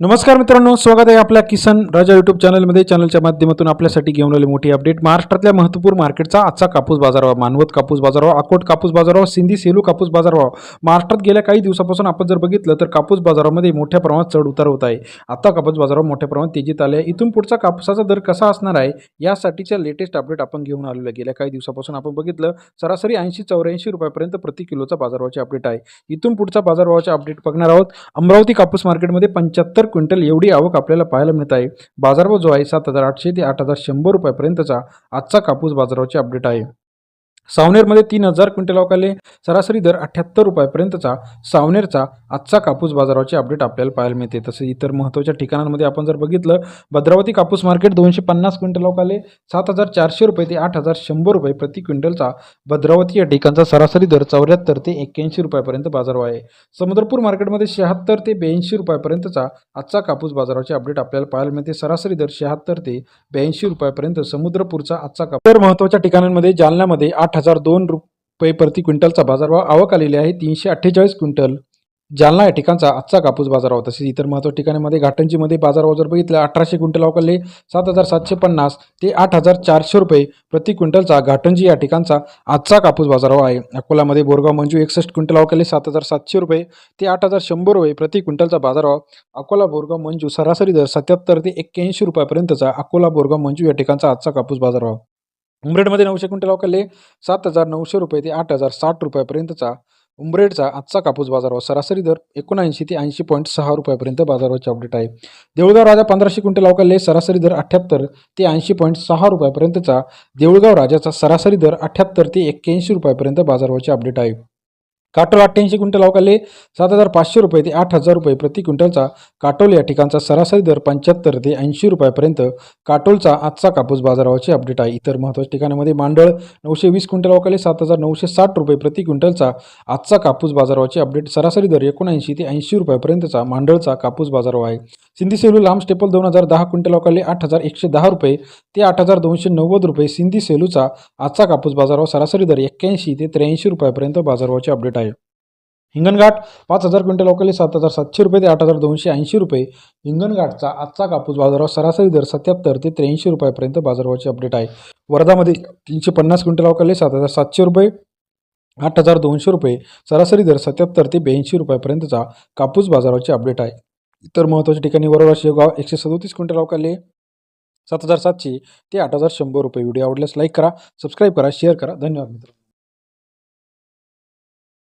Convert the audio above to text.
नमस्कार मित्रांनो स्वागत आहे आपल्या किसन राजा युट्यूब चॅनलमध्ये चॅनलच्या माध्यमातून आपल्यासाठी घेऊन आले मोठी अपडेट महाराष्ट्रातल्या महत्त्वपूर्ण मार्केटचा आजचा कापूस बाजारभाव मानवत कापूस बाजारभाव अकोट कापूस बाजारभाव सिंधी सेलू कापूस बाजारभाव महाराष्ट्रात गेल्या काही दिवसापासून आपण जर बघितलं तर कापूस बाजारामध्ये मोठ्या प्रमाणात चढ उतार होत आहे. आता कापूस बाजारावर मोठ्या प्रमाणात तेजीत आले आहे. इथून पुढचा कापसाचा दर कसा असणार आहे यासाठीच्या लेटेस्ट अपडेट आपण घेऊन आलेलं आहे. गेल्या काही दिवसापासून आपण बघितलं सरासरी ऐंशी चौऱ्याऐंशी रुपयापर्यंत प्रति किलोचा बाजारभावाचे अपडेट आहे. इथून पुढचा बाजारभावाचे अपडेट बघणार आहोत. अमरावती कापूस मार्केटमध्ये पंच्याहत्तर क्विंटल एवढी आवक आपल्याला पाहायला मिळत आहे. बाजारभाव जो आहे सात हजार आठशे ते आठ हजार शंभर रुपयापर्यंतचा आजचा कापूस बाजाराचे अपडेट आहे. सावनेरमध्ये तीन हजार क्विंटल अवकाले सरासरी दर अठ्ठ्याहत्तर रुपयापर्यंतचा सावनेरचा आजचा कापूस बाजाराचे अपडेट आपल्याला पाहायला मिळते. तसेच इतर महत्त्वाच्या ठिकाणांमध्ये आपण जर बघितलं भद्रावती कापूस मार्केट दोनशे पन्नास क्विंटल अवकाले सात हजार चारशे रुपये ते आठ हजार शंभर रुपये प्रति क्विंटलचा भद्रावती या ठिकाणचा सरासरी दर चौऱ्याहत्तर ते एक्क्याऐंशी रुपयापर्यंत बाजारभाव आहे समुद्रपूर मार्केटमध्ये शहात्तर ते ब्याऐंशी रुपयापर्यंतचा आजचा कापूस बाजाराचे अपडेट आपल्याला पाहायला मिळते. सरासरी दर शहात्तर ते ब्याऐंशी रुपयापर्यंत समुद्रपूरचा आजचा कापूस तर महत्त्वाच्या ठिकाणांमध्ये जालन्यामध्ये आठ हजार दोन रुपये प्रति क्विंटलचा बाजारभाव. आवक आलेली आहे तीनशे अठ्ठेचाळीस क्विंटल. जालना या ठिकाणचा आजचा कापूस बाजारभाव तसेच इतर महत्त्वाच्या ठिकाणामध्ये घाटंजीमध्ये बाजारभाव जर बघितलं अठराशे क्विंटल अवकाले सात हजार सातशे पन्नास ते आठ हजार चारशे रुपये प्रति क्विंटलचा घाटंजी या ठिकाणचा आजचा कापूस बाजारभाव आहे. अकोलामध्ये बोरगाव मंजू एकसष्ट क्विंटल अवकाले सात हजार सातशे रुपये ते आठ हजार शंभर रुपये प्रति क्विंटलचा बाजारभाव. अकोला बोरगाव मंजू सरासरी दर सत्याहत्तर ते एक्क्याऐंशी रुपयापर्यंतचा अकोला बोरगाव मंजू या ठिकाणचा आजचा कापूस बाजारभाव. उमरेडमध्ये नऊशे क्विंटल अवकाले सात हजार नऊशे रुपये ते आठ हजार साठ रुपयापर्यंतचा उमरेडचा आजचा कापूस बाजारावर सरासरी दर एकोणऐंशी ते ऐंशी पॉईंट सहा रुपयापर्यंत बाजाराचे अपडेट आहे. देऊळगाव राजा पंधराशे क्विंटल अवकाले सरासरी दर अठ्ठ्याहत्तर ते ऐंशी पॉईंट सहा रुपयापर्यंतचा देऊळगाव राजाचा सरासरी दर अठ्ठ्याहत्तर ते एक्क्याऐंशी रुपयापर्यंत बाजाराचे अपडेट आहे. काटोल अठ्ठ्याऐंशी क्विंटल अवकाले सात हजार पाचशे रुपये ते आठ हजार रुपये प्रति क्विंटलचा काटोल या ठिकाणचा सरासरी दर पंच्याहत्तर ते ऐंशी रुपयापर्यंत. काटोलचा आजचा कापूस बाजाराचे अपडेट आहे. इतर महत्त्वाच्या ठिकाणामध्ये मांडळ नऊशे वीस क्विंटल अवकाले सात हजार नऊशे साठ रुपये प्रति क्विंटलचा आजचा कापूस बाजाराचे अपडेट सरासरी दर एकोणऐंशी ते ऐंशी रुपयापर्यंतचा मांडळचा कापूस बाजाराव आहे. सिंधी सेलू लांब स्टेपल दोन हजार दहा क्विंटल अवकाले आठ हजार एकशे दहा रुपये ते आठ हजार दोनशे नव्वद रुपये सिंधी सेलूचा आजचा कापूस बाजारावर सरासरी दर एक्क्याऐंशी ते त्र्याऐंशी रुपयापर्यंत बाजाराचे अपडेट आहे. हिंगणघाट पाच हजार क्विंटल अवकाळी सात हजार सातशे रुपये ते आठ हजार दोनशे ऐंशी रुपये. हिंगणघाटचा आजचा कापूस बाजारावर सरासरी दर सत्याहत्तर ते त्र्याऐंशी रुपयापर्यंत बाजारभावाची अपडेट आहे. वर्धामध्ये तीनशे पन्नास क्विंटल अवकाळी सात हजार सातशे रुपये आठ हजार दोनशे रुपये. सरासरी दर सत्याहत्तर ते ब्याऐंशी रुपयापर्यंतचा कापूस बाजाराचे अपडेट आहे. इतर महत्त्वाच्या ठिकाणी वरोरा शेवगाव एकशे सदोतीस क्विंटल अवकाले सात हजार सातशे ते आठ हजार शंभर रुपये. व्हिडिओ आवडल्यास लाईक करा सबस्क्राईब करा शेअर करा. धन्यवाद मित्र